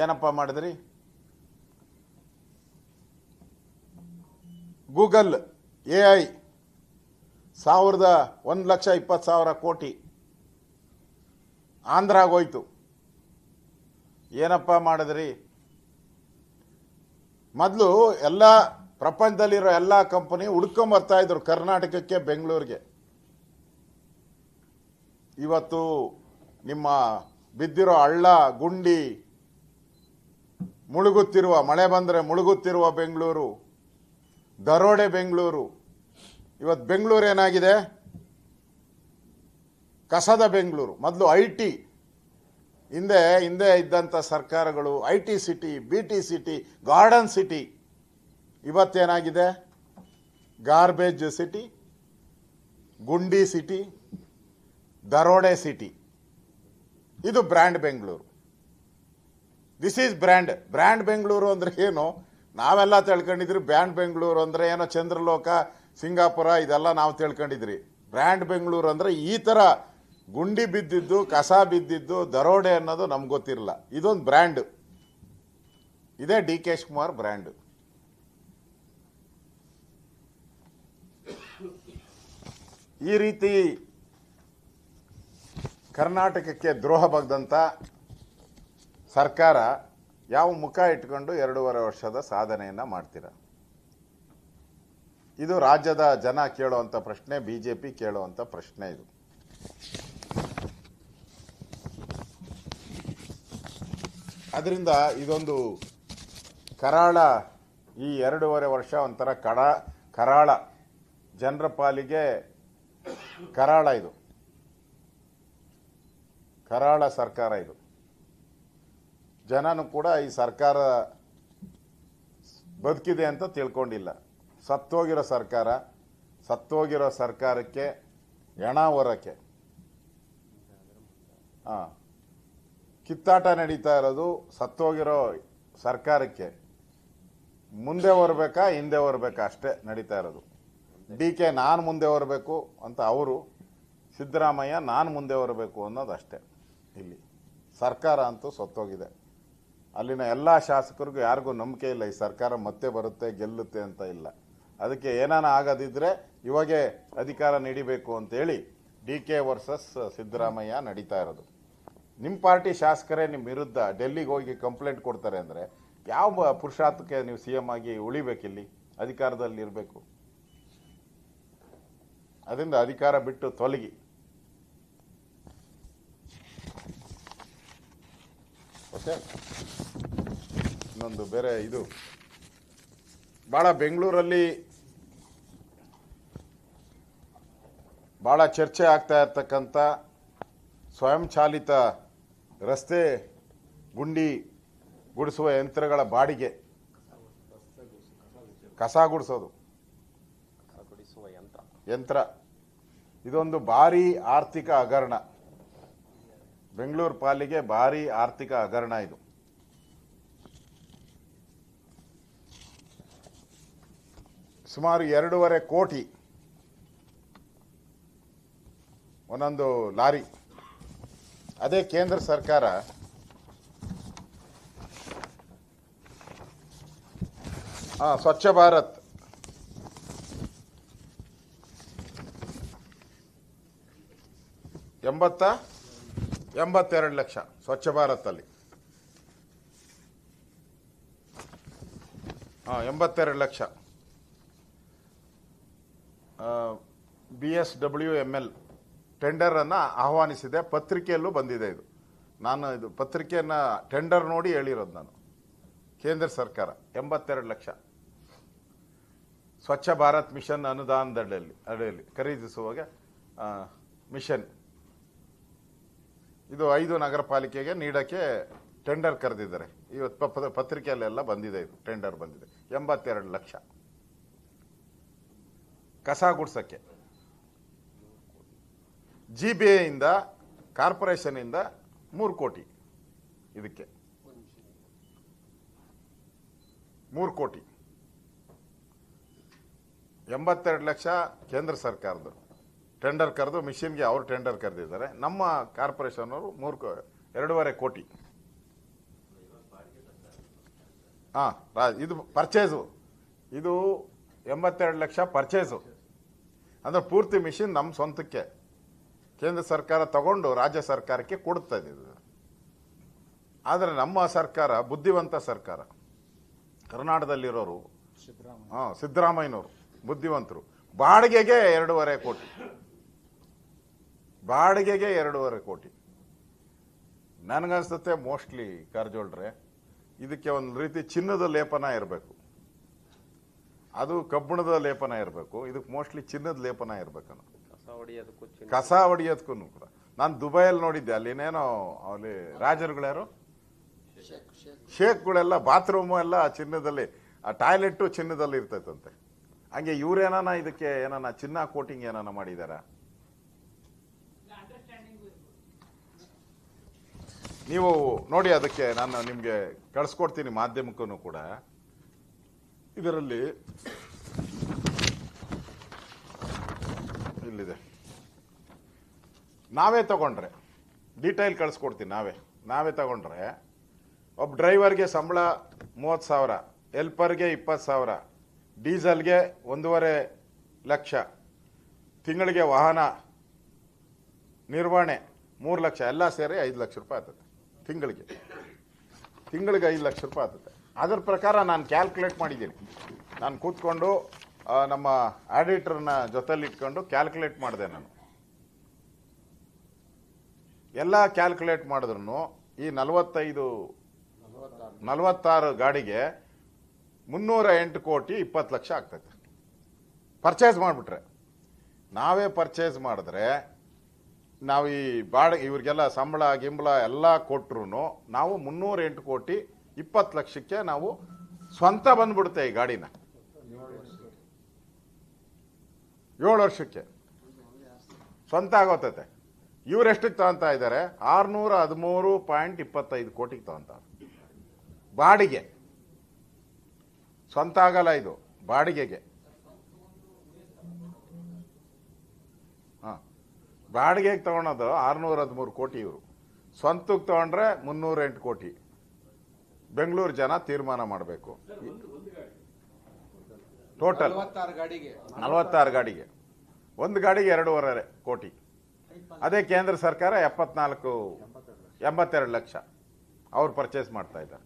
ಏನಪ್ಪ ಮಾಡಿದ್ರಿ? ಗೂಗಲ್, ಎ ಐ, ಸಾವಿರದ ಒಂದು ಲಕ್ಷ ಇಪ್ಪತ್ತು ಸಾವಿರ ಕೋಟಿ. ಆಂಧ್ರಾಗ ಹೋಯ್ತು. ಏನಪ್ಪ ಮಾಡಿದ್ರಿ? ಮೊದಲು ಎಲ್ಲ ಪ್ರಪಂಚದಲ್ಲಿರೋ ಎಲ್ಲ ಕಂಪನಿ ಹುಡ್ಕೊಂಬರ್ತಾ ಇದ್ರು ಕರ್ನಾಟಕಕ್ಕೆ, ಬೆಂಗಳೂರಿಗೆ. ಇವತ್ತು ನಿಮ್ಮ ಬಿದ್ದಿರೋ ಹಳ್ಳ, ಗುಂಡಿ, ಮುಳುಗುತ್ತಿರುವ, ಮಳೆ ಬಂದರೆ ಮುಳುಗುತ್ತಿರುವ ಬೆಂಗಳೂರು, ದರೋಡೆ ಬೆಂಗಳೂರು. ಇವತ್ತು ಬೆಂಗಳೂರು ಏನಾಗಿದೆ? ಕಸದ ಬೆಂಗಳೂರು. ಮೊದಲು ಐ ಟಿ. ಹಿಂದೆ ಹಿಂದೆ ಇದ್ದಂಥ ಸರ್ಕಾರಗಳು, I T city, B T city, garden city ಇವತ್ತೇನಾಗಿದೆ? Garbage city ಗುಂಡಿ ಸಿಟಿ ದರೋಡೆ ಸಿಟಿ ಇದು brand Bengaluru. This is brand. Brand Bengaluru ಅಂದರೆ ಏನು? ನಾವೆಲ್ಲ ತಿಳ್ಕೊಂಡಿದ್ರಿ ಬ್ರ್ಯಾಂಡ್ ಬೆಂಗಳೂರು ಅಂದರೆ ಏನೋ ಚಂದ್ರಲೋಕ, ಸಿಂಗಾಪುರ, ಇದೆಲ್ಲ ನಾವು ತಿಳ್ಕೊಂಡಿದ್ರಿ. ಬ್ರ್ಯಾಂಡ್ ಬೆಂಗಳೂರು ಅಂದರೆ ಈ ಥರ ಗುಂಡಿ ಬಿದ್ದಿದ್ದು, ಕಸ ಬಿದ್ದಿದ್ದು, ದರೋಡೆ ಅನ್ನೋದು ನಮ್ಗೆ ಗೊತ್ತಿರಲ್ಲ. ಇದೊಂದು ಬ್ರ್ಯಾಂಡ್. ಇದೇ ಡಿ ಕೆ ಶಿವಕುಮಾರ್ ಬ್ರ್ಯಾಂಡ್. ಈ ರೀತಿ ಕರ್ನಾಟಕಕ್ಕೆ ದ್ರೋಹ ಬಗ್ದಂಥ ಸರ್ಕಾರ ಯಾವ ಮುಖ ಇಟ್ಕೊಂಡು ಎರಡೂವರೆ ವರ್ಷದ ಸಾಧನೆಯನ್ನು ಮಾಡ್ತೀರ? ಇದು ರಾಜ್ಯದ ಜನ ಕೇಳುವಂಥ ಪ್ರಶ್ನೆ ಬಿ ಜೆ ಪಿ ಕೇಳುವಂಥ ಪ್ರಶ್ನೆ ಇದು. ಅದರಿಂದ ಇದೊಂದು ಕರಾಳ, ಈ ಎರಡೂವರೆ ವರ್ಷ ಒಂಥರ ಕಡ, ಕರಾಳ ಜನರ ಪಾಲಿಗೆ ಕರಾಳ ಇದು. ಕರಾಳ ಸರ್ಕಾರ ಇದು. ಜನನು ಕೂಡ ಈ ಸರ್ಕಾರ ಬದುಕಿದೆ ಅಂತ ತಿಳ್ಕೊಂಡಿಲ್ಲ. ಸತ್ತೋಗಿರೋ ಸರ್ಕಾರ, ಸತ್ತೋಗಿರೋ ಸರ್ಕಾರಕ್ಕೆ ಹೆಣ ಹೊರಕ್ಕೆ. ಹಾಂ. ಕಿತ್ತಾಟ ನಡೀತಾ ಇರೋದು ಸತ್ತೋಗಿರೋ ಸರ್ಕಾರಕ್ಕೆ. ಮುಂದೆ ಬರಬೇಕಾ ಹಿಂದೆ ಬರಬೇಕಾ ಅಷ್ಟೇ ನಡೀತಾ ಇರೋದು. ಡಿ ಕೆ ನಾನು ಮುಂದೆ ಬರಬೇಕು ಅಂತ ಅವರು, ಸಿದ್ದರಾಮಯ್ಯ ನಾನು ಮುಂದೆ ಬರಬೇಕು ಅನ್ನೋದಷ್ಟೇ ಇಲ್ಲಿ. ಸರ್ಕಾರ ಅಂತೂ ಸತ್ತೋಗಿದೆ. ಅಲ್ಲಿನ ಎಲ್ಲ ಶಾಸಕರಿಗೂ ಯಾರಿಗೂ ನಂಬಿಕೆ ಇಲ್ಲ, ಈ ಸರ್ಕಾರ ಮತ್ತೆ ಬರುತ್ತೆ, ಗೆಲ್ಲುತ್ತೆ ಅಂತ ಇಲ್ಲ. ಅದಕ್ಕೆ ಏನಾನ ಆಗೋದಿದ್ರೆ ಇವಾಗೆ ಅಧಿಕಾರ ನೀಡಿಬೇಕು ಅಂತೇಳಿ ಡಿ ಕೆ ವರ್ಸಸ್ ಸಿದ್ದರಾಮಯ್ಯ ನಡೀತಾ ಇರೋದು. ನಿಮ್ಮ ಪಾರ್ಟಿ ಶಾಸಕರೇ ನಿಮ್ಮ ವಿರುದ್ಧ ಡೆಲ್ಲಿಗೆ ಹೋಗಿ ಕಂಪ್ಲೇಂಟ್ ಕೊಡ್ತಾರೆ ಅಂದರೆ ಯಾವ ಪುರುಷಾರ್ಥಕ್ಕೆ ನೀವು ಸಿ ಎಂ ಆಗಿ ಉಳಿಬೇಕಿಲ್ಲಿ? ಅಧಿಕಾರದಲ್ಲಿ ಇರಬೇಕು ಅದರಿಂದ ಅಧಿಕಾರ ಬಿಟ್ಟು ತೊಲಗಿ. ಓಕೆ? ಇನ್ನೊಂದು ಬೇರೆ ಇದು. ಭಾಳ ಬೆಂಗಳೂರಲ್ಲಿ ಭಾಳ ಚರ್ಚೆ ಆಗ್ತಾ ಇರ್ತಕ್ಕಂಥ ಸ್ವಯಂಚಾಲಿತ ರಸ್ತೆ ಗುಂಡಿ ಗುಡಿಸುವ ಯಂತ್ರಗಳ ಬಾಡಿಗೆ. ಕಸ ಗುಡಿಸೋದು. ಯಂತ್ರ. ಇದೊಂದು ಭಾರಿ ಆರ್ಥಿಕ ಹಗರಣ. ಬೆಂಗಳೂರು ಪಾಲಿಗೆ ಭಾರಿ ಆರ್ಥಿಕ ಹಗರಣ ಇದು. ಸುಮಾರು ಎರಡೂವರೆ ಕೋಟಿ ಒಂದೊಂದು ಲಾರಿ. ಅದೇ ಕೇಂದ್ರ ಸರ್ಕಾರ ಸ್ವಚ್ಛ ಭಾರತ್ ಎಂಬತ್ತ, ಎಂಬತ್ತೆರಡು ಲಕ್ಷ ಸ್ವಚ್ಛ ಭಾರತಲ್ಲಿ. ಹಾಂ ಎಂಬತ್ತೆರಡು lakh. B S W M L ಟೆಂಡರನ್ನು ಆಹ್ವಾನಿಸಿದೆ. ಪತ್ರಿಕೆಯಲ್ಲೂ ಬಂದಿದೆ ಇದು. ನಾನು ಇದು ಪತ್ರಿಕೆಯನ್ನು ಟೆಂಡರ್ ನೋಡಿ ಹೇಳಿರೋದು ನಾನು. ಕೇಂದ್ರ ಸರ್ಕಾರ, ಎಂಬತ್ತೆರಡು ಲಕ್ಷ. ಸ್ವಚ್ಛ ಭಾರತ್ ಮಿಷನ್ ಅನುದಾನದಡಿಯಲ್ಲಿ, ಅಡಿಯಲ್ಲಿ ಖರೀದಿಸುವಾಗ ಮಿಷನ್ ಇದು ಐದು ನಗರ ಪಾಲಿಕೆಗೆ ನೀಡೋಕ್ಕೆ ಟೆಂಡರ್ ಕರೆದಿದ್ದಾರೆ. ಇವತ್ತು ಪತ್ರಿಕೆಯಲ್ಲೆಲ್ಲ ಬಂದಿದೆ ಇದು ಟೆಂಡರ್ ಬಂದಿದೆ. ಎಂಬತ್ತೆರಡು ಲಕ್ಷ. ಕಸ ಗುಡ್ಸೋಕ್ಕೆ. ಜಿ ಬಿ ಎಯಿಂದ ಕಾರ್ಪೊರೇಷನಿಂದ ಮೂರು ಕೋಟಿ ಇದಕ್ಕೆ. ಮೂರು ಕೋಟಿ. ಎಂಬತ್ತೆರಡು ಲಕ್ಷ ಕೇಂದ್ರ ಸರ್ಕಾರದ್ದು. ಟೆಂಡರ್ ಕರೆದು ಮಿಷಿನ್ಗೆ ಅವರು ಟೆಂಡರ್ ಕರೆದಿದ್ದಾರೆ. ನಮ್ಮ ಕಾರ್ಪೊರೇಷನ್ ಅವರು ಮೂರು ಎರಡೂವರೆ ಕೋಟಿ. ಹಾಂ ಇದು ಪರ್ಚೇಸು. ಇದು ಎಂಬತ್ತೆರಡು ಲಕ್ಷ ಪರ್ಚೇಸು. ಅಂದರೆ ಪೂರ್ತಿ ಮಿಷಿನ್ ನಮ್ಮ ಸ್ವಂತಕ್ಕೆ. ಕೇಂದ್ರ ಸರ್ಕಾರ ತಗೊಂಡು ರಾಜ್ಯ ಸರ್ಕಾರಕ್ಕೆ ಕೊಡ್ತಾ ಇದೆ ಇದು. ಆದರೆ ನಮ್ಮ ಸರ್ಕಾರ ಬುದ್ಧಿವಂತ ಸರ್ಕಾರ ಕರ್ನಾಟಕದಲ್ಲಿರೋರು ಹಾಂ ಸಿದ್ದರಾಮಯ್ಯನವರು ಬುದ್ಧಿವಂತರು ಬಾಡಿಗೆಗೆ ಎರಡೂವರೆ ಕೋಟಿ. ಬಾಡಿಗೆಗೆ ಎರಡೂವರೆ ಕೋಟಿ. ನನಗನ್ಸುತ್ತೆ ಮೋಸ್ಟ್ಲಿ ಕಾರಜೋಳ್ರೆ ಇದಕ್ಕೆ ಒಂದು ರೀತಿ ಚಿನ್ನದ ಲೇಪನ ಇರಬೇಕು. ಅದು ಕಬ್ಬಿಣದ ಲೇಪನ ಇರಬೇಕು ಇದಕ್ಕೆ ಮೋಸ್ಟ್ಲಿ ಚಿನ್ನದ ಲೇಪನ ಇರಬೇಕು ಕಸ ಹೊಡಿಯೋದಕ್ಕೂ ಕೂಡ. ನಾನು ದುಬೈಯಲ್ಲಿ ನೋಡಿದ್ದೆ ಅಲ್ಲಿನೇನೋ ಅಲ್ಲಿ ರಾಜರುಗಳ್ಯಾರು ಶೇಖ್ಗಳೆಲ್ಲ ಬಾತ್ರೂಮು ಎಲ್ಲ ಚಿನ್ನದಲ್ಲಿ ಆ ಟಾಯ್ಲೆಟ್ಟು ಚಿನ್ನದಲ್ಲಿ ಇರ್ತೈತಂತೆ. ಹಂಗೆ ಇವ್ರೇನಾನ ಇದಕ್ಕೆ ಏನಾನ ಚಿನ್ನ ಕೋಟಿಂಗ್ ಏನಾನ ಮಾಡಿದಾರ? ನೀವು ನೋಡಿ ಅದಕ್ಕೆ ನಾನು ನಿಮಗೆ ಕಳಿಸ್ಕೊಡ್ತೀನಿ ಮಾಧ್ಯಮಕ್ಕೂ ಕೂಡ. ಇದರಲ್ಲಿ ಇಲ್ಲಿದೆ. ನಾವೇ ತಗೊಂಡ್ರೆ ಡೀಟೈಲ್ ಕಳಿಸ್ಕೊಡ್ತೀನಿ ನಾವೇ. ನಾವೇ ತಗೊಂಡ್ರೆ, ಒಬ್ಬ ಡ್ರೈವರ್ಗೆ ಸಂಬಳ ಮೂವತ್ತು ಸಾವಿರ ಎಲ್ಪರ್ಗೆ ಇಪ್ಪತ್ತು ಸಾವಿರ ಡೀಸೆಲ್ಗೆ ಒಂದೂವರೆ ಲಕ್ಷ, ತಿಂಗಳಿಗೆ ವಾಹನ ನಿರ್ವಹಣೆ ಮೂರು ಲಕ್ಷ, ಎಲ್ಲ ಸೇರಿ ಐದು ಲಕ್ಷ ರೂಪಾಯಿ ಆಗ್ತದೆ ತಿಂಗಳಿಗೆ. ತಿಂಗಳಿಗೆ ಐದು ಲಕ್ಷ ರೂಪಾಯಿ ಆಗುತ್ತೆ. ಅದರ ಪ್ರಕಾರ ನಾನು ಕ್ಯಾಲ್ಕುಲೇಟ್ ಮಾಡಿದ್ದೀನಿ. ನಾನು ಕೂತ್ಕೊಂಡು ನಮ್ಮ ಆಡಿಟರ್ನ ಜೊತೆಲಿ ಇಟ್ಕೊಂಡು ಕ್ಯಾಲ್ಕುಲೇಟ್ ಮಾಡಿದೆ ನಾನು. ಎಲ್ಲ ಕ್ಯಾಲ್ಕುಲೇಟ್ ಮಾಡಿದ್ರು ಈ ನಲವತ್ತೈದು, ನಲವತ್ತಾರು ಗಾಡಿಗೆ ಮುನ್ನೂರ ಎಂಟು ಕೋಟಿ ಇಪ್ಪತ್ತು ಲಕ್ಷ ಆಗ್ತೈತೆ. ಪರ್ಚೇಸ್ ಮಾಡಿಬಿಟ್ರೆ. ನಾವೇ ಪರ್ಚೇಸ್ ಮಾಡಿದ್ರೆ ನಾವು ಈ ಬಾಡಿಗೆ ಇವ್ರಿಗೆಲ್ಲ ಸಂಬಳ, ಗಿಂಬಳ ಎಲ್ಲ ಕೊಟ್ರು ನಾವು ಮುನ್ನೂರ ಎಂಟು ಕೋಟಿ ಇಪ್ಪತ್ತು ಲಕ್ಷಕ್ಕೆ ನಾವು ಸ್ವಂತ ಬಂದ್ಬಿಡುತ್ತೆ ಈ ಗಾಡಿನ. ಏಳು ವರ್ಷಕ್ಕೆ. ಸ್ವಂತ ಆಗೋತೈತೆ. ಇವರೆಷ್ಟಕ್ಕೆ ತಗೊಂತಾ ಇದ್ದಾರೆ? ಆರುನೂರ ಹದಿಮೂರು ಪಾಯಿಂಟ್ ಇಪ್ಪತ್ತೈದು ಕೋಟಿಗೆ ತಗೊಂತಾರೆ ಬಾಡಿಗೆ. ಸ್ವಂತ ಆಗಲ್ಲ ಇದು. ಬಾಡಿಗೆಗೆ. ಬಾಡಿಗೆಗೆ ತಗೊಳೋದು ಆರುನೂರ ಹದಿಮೂರು ಕೋಟಿ ಇವರು. ಸ್ವಂತಕ್ಕೆ ತಗೊಂಡ್ರೆ ಮುನ್ನೂರ ಎಂಟು ಕೋಟಿ. ಬೆಂಗಳೂರು ಜನ ತೀರ್ಮಾನ ಮಾಡಬೇಕು. ಟೋಟಲ್ ನಲವತ್ತಾರು ಗಾಡಿಗೆ. ನಲವತ್ತಾರು ಗಾಡಿಗೆ. ಒಂದು ಗಾಡಿಗೆ ಎರಡೂವರೆ ಕೋಟಿ. ಅದೇ ಕೇಂದ್ರ ಸರ್ಕಾರ ಎಪ್ಪತ್ನಾಲ್ಕು ಎಂಬತ್ತೆರಡು ಲಕ್ಷ ಅವ್ರು ಪರ್ಚೇಸ್ ಮಾಡ್ತಾ ಇದ್ದಾರೆ.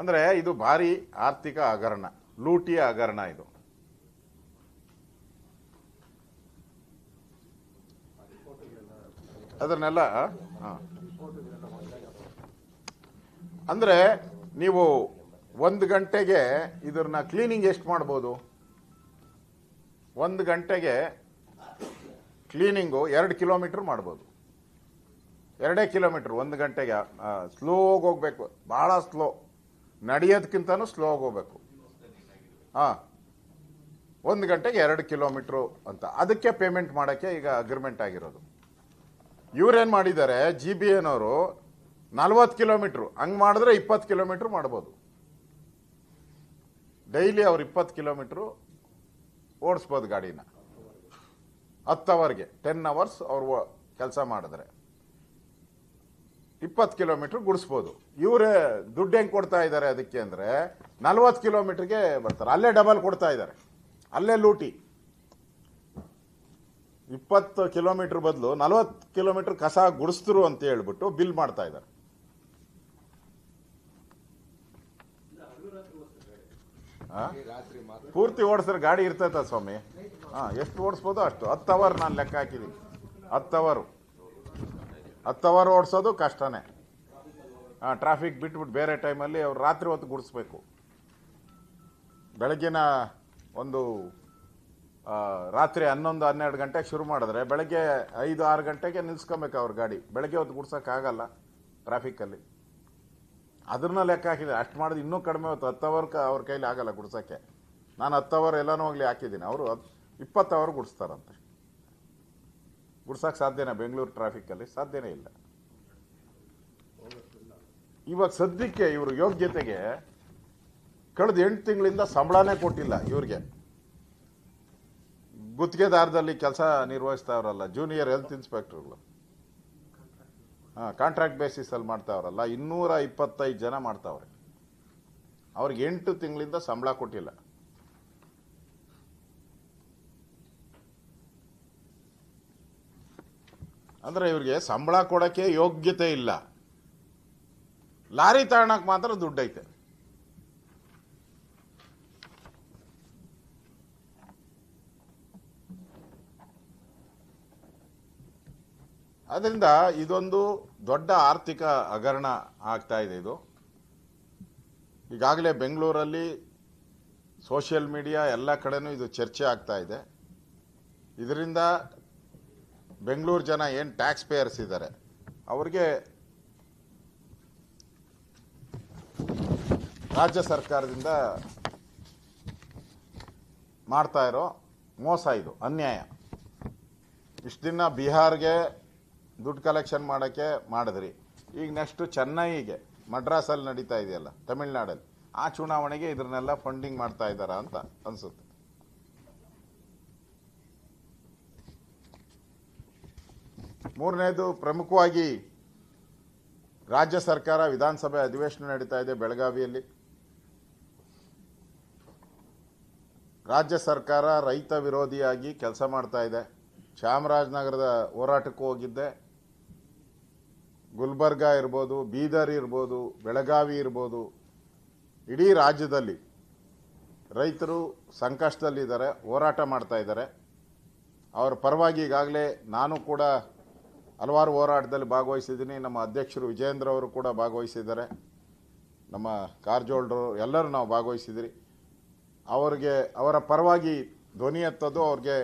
ಅಂದರೆ ಇದು ಭಾರಿ ಆರ್ಥಿಕ ಹಗರಣ ಲೂಟಿಯ ಹಗರಣ ಇದು. ಅದನ್ನೆಲ್ಲ ಅಂದರೆ ನೀವು ಒಂದು ಗಂಟೆಗೆ ಇದನ್ನ ಕ್ಲೀನಿಂಗ್ ಎಷ್ಟು ಮಾಡ್ಬೋದು? ಒಂದು ಗಂಟೆಗೆ ಕ್ಲೀನಿಂಗು ಎರಡು ಕಿಲೋಮೀಟ್ರ್ ಮಾಡ್ಬೋದು. ಎರಡೇ ಕಿಲೋಮೀಟ್ರ್ ಒಂದು ಗಂಟೆಗೆ ಸ್ಲೋಗಿ ಹೋಗ್ಬೇಕು. ಭಾಳ ಸ್ಲೋ ನಡೆಯೋದಕ್ಕಿಂತನೂ ಸ್ಲೋ ಹೋಗ್ಬೇಕು. ಹಾಂ. ಒಂದು ಗಂಟೆಗೆ ಎರಡು ಕಿಲೋಮೀಟ್ರು ಅಂತ. ಅದಕ್ಕೆ ಪೇಮೆಂಟ್ ಮಾಡೋಕ್ಕೆ ಈಗ ಅಗ್ರಿಮೆಂಟ್ ಆಗಿರೋದು. ಇವ್ರೇನು ಮಾಡಿದ್ದಾರೆ ಜಿ ಬಿ ಎನವರು ನಲ್ವತ್ತು ಕಿಲೋಮೀಟ್ರು, ಹಂಗೆ ಮಾಡಿದ್ರೆ ಇಪ್ಪತ್ತು ಕಿಲೋಮೀಟ್ರ್ ಮಾಡ್ಬೋದು. ಡೈಲಿ ಅವ್ರು ಇಪ್ಪತ್ತು ಕಿಲೋಮೀಟ್ರು ಓಡಿಸ್ಬೋದು ಗಾಡಿನ. ಹತ್ತು ಅವರ್ಗೆ, ಟೆನ್ ಅವರ್ಸ್ ಅವ್ರು ಕೆಲಸ ಮಾಡಿದ್ರೆ. ಇಪ್ಪತ್ತು ಕಿಲೋಮೀಟ್ರ್ ಗುಡಿಸ್ಬೋದು. ಇವರೇ ದುಡ್ಡು ಹೆಂಗೆ ಕೊಡ್ತಾ ಇದ್ದಾರೆ ಅದಕ್ಕೆ ಅಂದರೆ ನಲ್ವತ್ತು ಕಿಲೋಮೀಟ್ರಿಗೆ ಬರ್ತಾರೆ. ಅಲ್ಲೇ ಡಬಲ್ ಕೊಡ್ತಾ ಇದ್ದಾರೆ. ಅಲ್ಲೇ ಲೂಟಿ. ಇಪ್ಪತ್ತು ಕಿಲೋಮೀಟ್ರ್ ಬದಲು ನಲವತ್ತು ಕಿಲೋಮೀಟ್ರ್ ಕಸ ಗುಡಿಸ್ತರು ಅಂತ ಹೇಳ್ಬಿಟ್ಟು ಬಿಲ್ ಮಾಡ್ತಾ ಇದ್ದಾರೆ. ಪೂರ್ತಿ ಓಡಿಸಿದ್ರೆ ಗಾಡಿ ಇರ್ತೈತ ಸ್ವಾಮಿ? ಹಾಂ, ಎಷ್ಟು ಓಡಿಸ್ಬೋದು ಅಷ್ಟು. ಹತ್ತು ಅವರ್ ನಾನು ಲೆಕ್ಕ ಹಾಕಿದ್ದೀನಿ ಹತ್ತು ಅವರು. ಹತ್ತು ಅವರ್ ಓಡಿಸೋದು ಕಷ್ಟನೇ. ಹಾಂ ಟ್ರಾಫಿಕ್ ಬಿಟ್ಬಿಟ್ಟು ಬೇರೆ ಟೈಮಲ್ಲಿ ಅವ್ರು ರಾತ್ರಿ ಹೊತ್ತು ಗುಡಿಸ್ಬೇಕು. ಬೆಳಗ್ಗಿನ ಒಂದು ರಾತ್ರಿ ಹನ್ನೊಂದು, ಹನ್ನೆರಡು ಗಂಟೆಗೆ ಶುರು ಮಾಡಿದ್ರೆ ಬೆಳಗ್ಗೆ ಐದು, ಆರು ಗಂಟೆಗೆ ನಿಲ್ಸ್ಕೊಬೇಕು ಅವ್ರ ಗಾಡಿ. ಬೆಳಗ್ಗೆ ಹೊತ್ತು ಗುಡ್ಸೋಕ್ಕಾಗಲ್ಲ ಟ್ರಾಫಿಕ್ಕಲ್ಲಿ. ಅದನ್ನ ಲೆಕ್ಕ ಹಾಕಿದೆ ಅಷ್ಟು ಮಾಡಿದ್ರೆ ಇನ್ನೂ ಕಡಿಮೆ ಹೊತ್ತು, ಹತ್ತು ಅವರ್ ಕ ಅವ್ರ ಕೈಲಿ ಆಗಲ್ಲ ಗುಡ್ಸೋಕ್ಕೆ. ನಾನು ಹತ್ತು ಅವರ್ ಎಲ್ಲನೂ ಹೋಗ್ಲಿ ಹಾಕಿದ್ದೀನಿ. ಅವರು ಇಪ್ಪತ್ತು ಅವರ್ ಗುಡಿಸ್ತಾರಂತೆ. ಗುಡ್ಸೋಕೆ ಸಾಧ್ಯನೇ ಬೆಂಗಳೂರು ಟ್ರಾಫಿಕ್ಕಲ್ಲಿ? ಸಾಧ್ಯನೇ ಇಲ್ಲ. ಇವಾಗ ಸದ್ಯಕ್ಕೆ ಇವರು ಯೋಗ್ಯತೆಗೆ ಕಳೆದ ಎಂಟು ತಿಂಗಳಿಂದ ಸಂಬಳನೇ ಕೊಟ್ಟಿಲ್ಲ ಇವ್ರಿಗೆ. ಗುತ್ತಿಗೆದಾರದಲ್ಲಿ ಕೆಲಸ ನಿರ್ವಹಿಸ್ತಾವ್ರಲ್ಲ ಜೂನಿಯರ್ ಹೆಲ್ತ್ ಇನ್ಸ್ಪೆಕ್ಟರ್ಗಳು ಹಾಂ ಕಾಂಟ್ರಾಕ್ಟ್ ಬೇಸಿಸಲ್ಲಿ ಮಾಡ್ತಾವ್ರಲ್ಲ, ಇನ್ನೂರ ಇಪ್ಪತ್ತೈದು ಜನ ಮಾಡ್ತಾವ್ರೆ. ಅವ್ರಿಗೆ ಎಂಟು ತಿಂಗಳಿಂದ ಸಂಬಳ ಕೊಟ್ಟಿಲ್ಲ. ಅಂದ್ರೆ ಇವ್ರಿಗೆ ಸಂಬಳ ಕೊಡಕ್ಕೆ ಯೋಗ್ಯತೆ ಇಲ್ಲ. ಲಾರಿ ತಾಣಕ್ಕೆ ಮಾತ್ರ ದುಡ್ಡೈತೆ. ಅದರಿಂದ ಇದೊಂದು ದೊಡ್ಡ ಆರ್ಥಿಕ ಹಗರಣ ಆಗ್ತಾ ಇದೆ ಇದು. ಈಗಾಗಲೇ ಬೆಂಗಳೂರಲ್ಲಿ ಸೋಷಿಯಲ್ ಮೀಡಿಯಾ ಎಲ್ಲ ಕಡೆನೂ ಇದು ಚರ್ಚೆ ಆಗ್ತಾ ಇದೆ. ಇದರಿಂದ ಬೆಂಗಳೂರು ಜನ ಏನು ಟ್ಯಾಕ್ಸ್ ಪೇಯರ್ಸ್ ಇದ್ದಾರೆ, ಅವ್ರಿಗೆ ರಾಜ್ಯ ಸರ್ಕಾರದಿಂದ ಮಾಡ್ತಾ ಇರೋ ಮೋಸ ಇದು, ಅನ್ಯಾಯ. ಇಷ್ಟು ದಿನ ಬಿಹಾರ್ಗೆ ದುಡ್ಡು ಕಲೆಕ್ಷನ್ ಮಾಡೋಕ್ಕೆ ಮಾಡಿದ್ರಿ. ಈಗ ನೆಕ್ಸ್ಟು ಚೆನ್ನೈಗೆ ಮಡ್ರಾಸಲ್ಲಿ ನಡೀತಾ ಇದೆಯಲ್ಲ, ತಮಿಳ್ನಾಡಲ್ಲಿ, ಆ ಚುನಾವಣೆಗೆ ಇದನ್ನೆಲ್ಲ ಫಂಡಿಂಗ್ ಮಾಡ್ತಾ ಇದ್ದಾರಾ ಅಂತ ಅನಿಸುತ್ತೆ. ಮೂರನೇದು, ಪ್ರಮುಖವಾಗಿ ರಾಜ್ಯ ಸರ್ಕಾರ ವಿಧಾನಸಭೆ ಅಧಿವೇಶನ ನಡೀತಾ ಇದೆ ಬೆಳಗಾವಿಯಲ್ಲಿ. ರಾಜ್ಯ ಸರ್ಕಾರ ರೈತ ವಿರೋಧಿಯಾಗಿ ಕೆಲಸ ಮಾಡ್ತಾ ಇದೆ. ಚಾಮರಾಜನಗರದ ಹೋರಾಟಕ್ಕೂ ಹೋಗಿದ್ದೆ. ಗುಲ್ಬರ್ಗ ಇರ್ಬೋದು, ಬೀದರ್ ಇರ್ಬೋದು, ಬೆಳಗಾವಿ ಇರ್ಬೋದು, ಇಡೀ ರಾಜ್ಯದಲ್ಲಿ ರೈತರು ಸಂಕಷ್ಟದಲ್ಲಿದ್ದಾರೆ, ಹೋರಾಟ ಮಾಡ್ತಾ ಇದ್ದಾರೆ. ಅವರ ಪರವಾಗಿ ಈಗಾಗಲೇ ನಾನು ಕೂಡ ಹಲವಾರು ಹೋರಾಟದಲ್ಲಿ ಭಾಗವಹಿಸಿದ್ದೀನಿ. ನಮ್ಮ ಅಧ್ಯಕ್ಷರು ವಿಜೇಂದ್ರ ಅವರು ಕೂಡ ಭಾಗವಹಿಸಿದ್ದಾರೆ. ನಮ್ಮ ಕಾರ್ಜೋಳರು ಎಲ್ಲರೂ ನಾವು ಭಾಗವಹಿಸಿದಿರಿ ಅವರಿಗೆ, ಅವರ ಪರವಾಗಿ ಧ್ವನಿ ಎತ್ತೋದು ಅವ್ರಿಗೆ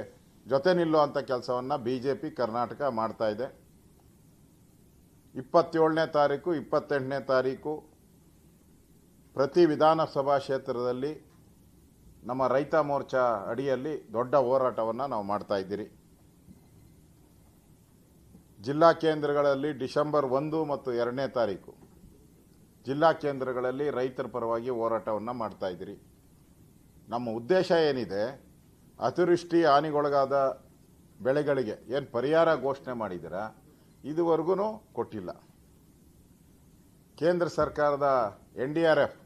ಜೊತೆ ನಿಲ್ಲುವಂಥ ಕೆಲಸವನ್ನು ಬಿ ಜೆ ಪಿ ಕರ್ನಾಟಕ ಮಾಡ್ತಾ ಇದೆ. ಇಪ್ಪತ್ತೇಳನೇ ತಾರೀಕು, ಇಪ್ಪತ್ತೆಂಟನೇ ತಾರೀಕು ಪ್ರತಿ ವಿಧಾನಸಭಾ ಕ್ಷೇತ್ರದಲ್ಲಿ ನಮ್ಮ ರೈತ ಮೋರ್ಚಾ ಅಡಿಯಲ್ಲಿ ದೊಡ್ಡ ಹೋರಾಟವನ್ನು ನಾವು ಮಾಡ್ತಾ ಇದ್ದೀರಿ. ಜಿಲ್ಲಾ ಕೇಂದ್ರಗಳಲ್ಲಿ ಡಿಸೆಂಬರ್ ಒಂದು ಮತ್ತು ಎರಡನೇ ತಾರೀಕು ಜಿಲ್ಲಾ ಕೇಂದ್ರಗಳಲ್ಲಿ ರೈತರ ಪರವಾಗಿ ಹೋರಾಟವನ್ನು ಮಾಡ್ತಾ ಇದ್ದೀರಿ. ನಮ್ಮ ಉದ್ದೇಶ ಏನಿದೆ? ಅತಿವೃಷ್ಟಿ ಹಾನಿಗೊಳಗಾದ ಬೆಳೆಗಳಿಗೆ ಏನು ಪರಿಹಾರ ಘೋಷಣೆ ಮಾಡಿದ್ದೀರಾ? ಇದುವರೆಗೂ ಕೊಟ್ಟಿಲ್ಲ. ಕೇಂದ್ರ ಸರ್ಕಾರದ ಎನ್ ಡಿ ಆರ್ ಎಫ್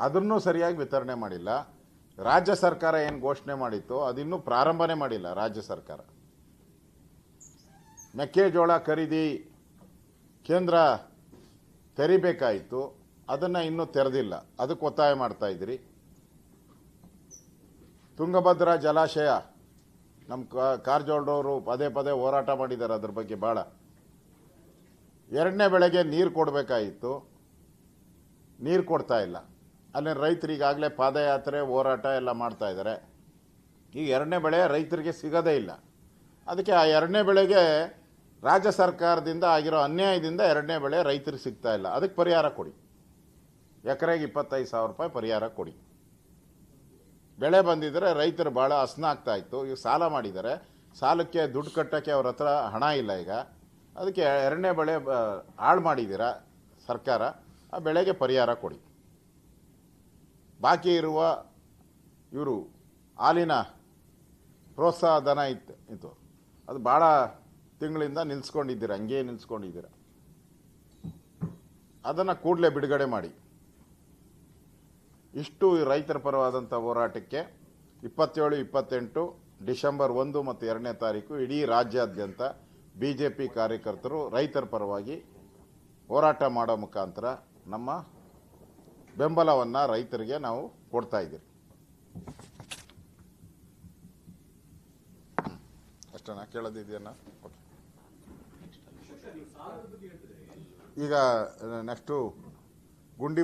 ಅದನ್ನು ಸರಿಯಾಗಿ ವಿತರಣೆ ಮಾಡಿಲ್ಲ. ರಾಜ್ಯ ಸರ್ಕಾರ ಏನು ಘೋಷಣೆ ಮಾಡಿತ್ತು ಅದಿನ್ನೂ ಪ್ರಾರಂಭನೇ ಮಾಡಿಲ್ಲ ರಾಜ್ಯ ಸರ್ಕಾರ. ಮೆಕ್ಕೆಜೋಳ ಖರೀದಿ ಕೇಂದ್ರ ತೆರಿಬೇಕಾಯಿತು. ಅದನ್ನು ಇನ್ನೂ ತೆರೆದಿಲ್ಲ. ಅದಕ್ಕೆ ಒತ್ತಾಯ ಮಾಡ್ತಾ ಇದ್ದೀರಿ ತುಂಗಭದ್ರಾ ಜಲಾಶಯ ನಮ್ಮ ಕಾರಜೋಳರವರು ಪದೇ ಪದೇ ಹೋರಾಟ ಮಾಡಿದ್ದಾರೆ ಅದ್ರ ಬಗ್ಗೆ ಭಾಳ ಎರಡನೇ ಬೆಳೆಗೆ ನೀರು ಕೊಡಬೇಕಾಯಿತು. ನೀರು ಕೊಡ್ತಾ ಇಲ್ಲ. ಅಲ್ಲಿ ರೈತರಿಗಾಗಲೇ ಪಾದಯಾತ್ರೆ, ಹೋರಾಟ ಎಲ್ಲ ಮಾಡ್ತಾ ಇದ್ದಾರೆ. ಈಗ ಎರಡನೇ ಬೆಳೆ ರೈತರಿಗೆ ಸಿಗೋದೇ ಇಲ್ಲ. ಅದಕ್ಕೆ ಆ ಎರಡನೇ ಬೆಳೆಗೆ ರಾಜ್ಯ ಸರ್ಕಾರದಿಂದ ಆಗಿರೋ ಅನ್ಯಾಯದಿಂದ ಎರಡನೇ ಬೆಳೆ ರೈತರಿಗೆ ಸಿಗ್ತಾ ಇಲ್ಲ. ಅದಕ್ಕೆ ಪರಿಹಾರ ಕೊಡಿ. ಎಕರೆಗೆ ಇಪ್ಪತ್ತೈದು ಸಾವಿರ ರೂಪಾಯಿ ಪರಿಹಾರ ಕೊಡಿ. ಬೆಳೆ ಬಂದಿದ್ದರೆ ರೈತರು ಭಾಳ ಹಸ್ನ ಆಗ್ತಾ ಇತ್ತು. ಈಗ ಸಾಲ ಮಾಡಿದ್ದಾರೆ. ಸಾಲಕ್ಕೆ ದುಡ್ಡು ಕಟ್ಟೋಕ್ಕೆ ಅವ್ರ ಹತ್ರ ಹಣ ಇಲ್ಲ ಈಗ. ಅದಕ್ಕೆ ಎರಡನೇ ಬೆಳೆ ಹಾಳು ಮಾಡಿದ್ದೀರಾ ಸರ್ಕಾರ? ಆ ಬೆಳೆಗೆ ಪರಿಹಾರ ಕೊಡಿ. ಬಾಕಿ ಇರುವ ಇವರು ಹಾಲಿನ ಪ್ರೋತ್ಸಾಹ ಧನ ಇತ್ತು. ಇತ್ತು ಅದು ಭಾಳ ತಿಂಗಳಿಂದ ನಿಲ್ಸ್ಕೊಂಡಿದ್ದೀರ? ಹಂಗೇ ನಿಲ್ಸ್ಕೊಂಡಿದ್ದೀರ? ಅದನ್ನು ಕೂಡಲೇ ಬಿಡುಗಡೆ ಮಾಡಿ. ಇಷ್ಟು ರೈತರ ಪರವಾದಂಥ ಹೋರಾಟಕ್ಕೆ ಇಪ್ಪತ್ತೇಳು, ಇಪ್ಪತ್ತೆಂಟು, ಡಿಸೆಂಬರ್ ಒಂದು ಮತ್ತು ಎರಡನೇ ತಾರೀಕು ಇಡೀ ರಾಜ್ಯಾದ್ಯಂತ ಬಿ ಜೆ ಪಿ ಕಾರ್ಯಕರ್ತರು ರೈತರ ಪರವಾಗಿ ಹೋರಾಟ ಮಾಡೋ ಮುಖಾಂತರ ನಮ್ಮ ಬೆಂಬಲವನ್ನು ರೈತರಿಗೆ ನಾವು ಕೊಡ್ತಾ ಇದ್ದೀರಿ. ಅಷ್ಟನಾ? ಕೇಳೋದಿದೆಯನ್ನ ಓಕೆ ಈಗ ನೆಕ್ಸ್ಟು ಗುಂಡಿ